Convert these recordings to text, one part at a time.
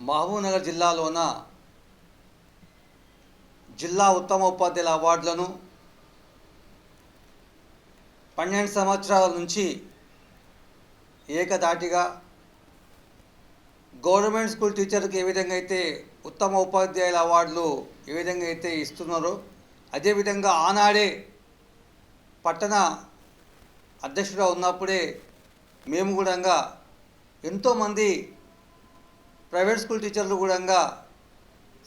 మహబూబ్నగర్ జిల్లాలోన జిల్లా ఉత్తమ ఉపాధ్యాయుల అవార్డులను పన్నెండు సంవత్సరాల నుంచి ఏకధాటిగా గవర్నమెంట్ స్కూల్ టీచర్కి ఏ విధంగా అయితే ఉత్తమ ఉపాధ్యాయుల అవార్డులు ఏ విధంగా అయితే ఇస్తున్నారో అదేవిధంగా ఆనాడే పట్టణ అధ్యక్షుడు ఉన్నప్పుడే మేము కూడా ఎంతోమంది ప్రైవేట్ స్కూల్ టీచర్లు కూడా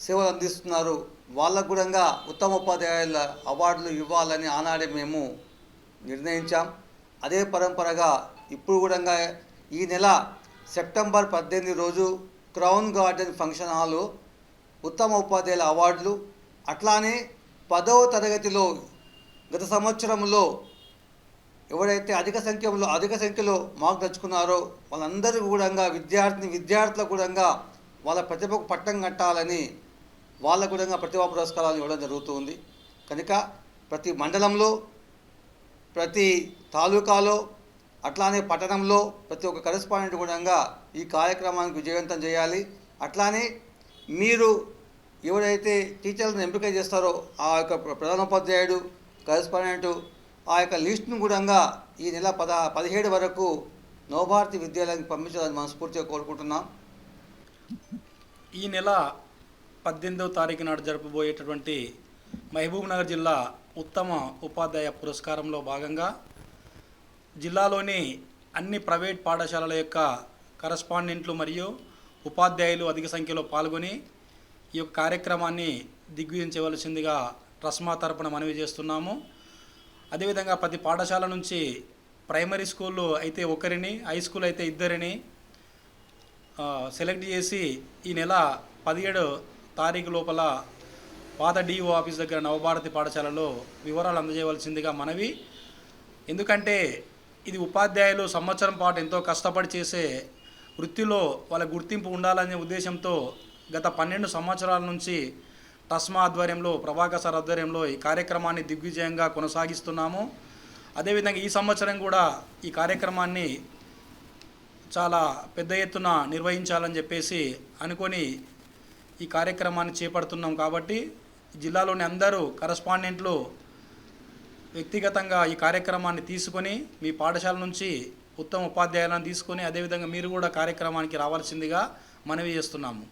సేవలు అందిస్తున్నారు. వాళ్ళకు కూడా ఉత్తమ ఉపాధ్యాయుల అవార్డులు ఇవ్వాలని ఆనాడే మేము నిర్ణయించాం. అదే పరంపరగా ఇప్పుడు కూడా ఈ నెల సెప్టెంబర్ పద్దెనిమిది రోజు క్రౌన్ గార్డెన్ ఫంక్షన్ హాలు ఉత్తమ ఉపాధ్యాయుల అవార్డులు. అట్లానే పదవ తరగతిలో గత సంవత్సరంలో ఎవరైతే అధిక సంఖ్యలో అధిక సంఖ్యలో మార్క్ తెచ్చుకున్నారో వాళ్ళందరూ కూడా విద్యార్థిని విద్యార్థులకు కూడా వాళ్ళ ప్రతిభకు పట్టం కట్టాలని వాళ్ళ కూడా ప్రతిభా పురస్కారాలు ఇవ్వడం జరుగుతుంది. కనుక ప్రతి మండలంలో ప్రతి తాలూకాలో అట్లానే పట్టణంలో ప్రతి ఒక్క కరెస్పాండెంట్ కూడా ఈ కార్యక్రమానికి విజయవంతం చేయాలి. అట్లానే మీరు ఎవరైతే టీచర్లను ఎంపిక చేస్తారో ఆ యొక్క ప్రధానోపాధ్యాయుడు కరెస్పాండెంట్ ఆ యొక్క లిస్ట్ను కూడా ఈ నెల పద పదిహేడు వరకు నవభారతి విద్యాలయానికి పంపించాలని మనస్ఫూర్తిగా కోరుకుంటున్నాం. ఈ నెల పద్దెనిమిదవ తారీఖు నాడు జరపబోయేటటువంటి మహబూబ్నగర్ జిల్లా ఉత్తమ ఉపాధ్యాయ పురస్కారంలో భాగంగా జిల్లాలోని అన్ని ప్రైవేట్ పాఠశాలల యొక్క కరస్పాండెంట్లు మరియు ఉపాధ్యాయులు అధిక సంఖ్యలో పాల్గొని ఈ యొక్క కార్యక్రమాన్ని దిగ్విజయించవలసిందిగా ట్రస్మా తరపున మనవి చేస్తున్నాము. అదేవిధంగా ప్రతి పాఠశాల నుంచి ప్రైమరీ స్కూల్లో అయితే ఒకరిని హై స్కూల్ అయితే ఇద్దరిని సెలెక్ట్ చేసి ఈ నెల పదిహేడు తారీఖు లోపల పాత డిఓ ఆఫీస్ దగ్గర నవభారతి పాఠశాలలో వివరాలు అందజేయవలసిందిగా మనవి. ఎందుకంటే ఇది ఉపాధ్యాయులు సంవత్సరం పాటు ఎంతో కష్టపడి చేసే వృత్తిలో వాళ్ళ గుర్తింపు ఉండాలనే ఉద్దేశంతో గత పన్నెండు సంవత్సరాల నుంచి టస్మా ఆధ్వర్యంలో ప్రభాకర్ సార్ ఆధ్వర్యంలో ఈ కార్యక్రమాన్ని దిగ్విజయంగా కొనసాగిస్తున్నాము. అదేవిధంగా ఈ సంవత్సరం కూడా ఈ కార్యక్రమాన్ని చాలా పెద్ద ఎత్తున నిర్వహించాలని చెప్పేసి అనుకొని ఈ కార్యక్రమాన్ని చేపడుతున్నాం కాబట్టి జిల్లాలోని అందరూ కరస్పాండెంట్లు వ్యక్తిగతంగా ఈ కార్యక్రమాన్ని తీసుకొని మీ పాఠశాల నుంచి ఉత్తమ ఉపాధ్యాయులను తీసుకొని అదేవిధంగా మీరు కూడా కార్యక్రమానికి రావాల్సిందిగా మనవి చేస్తున్నాము.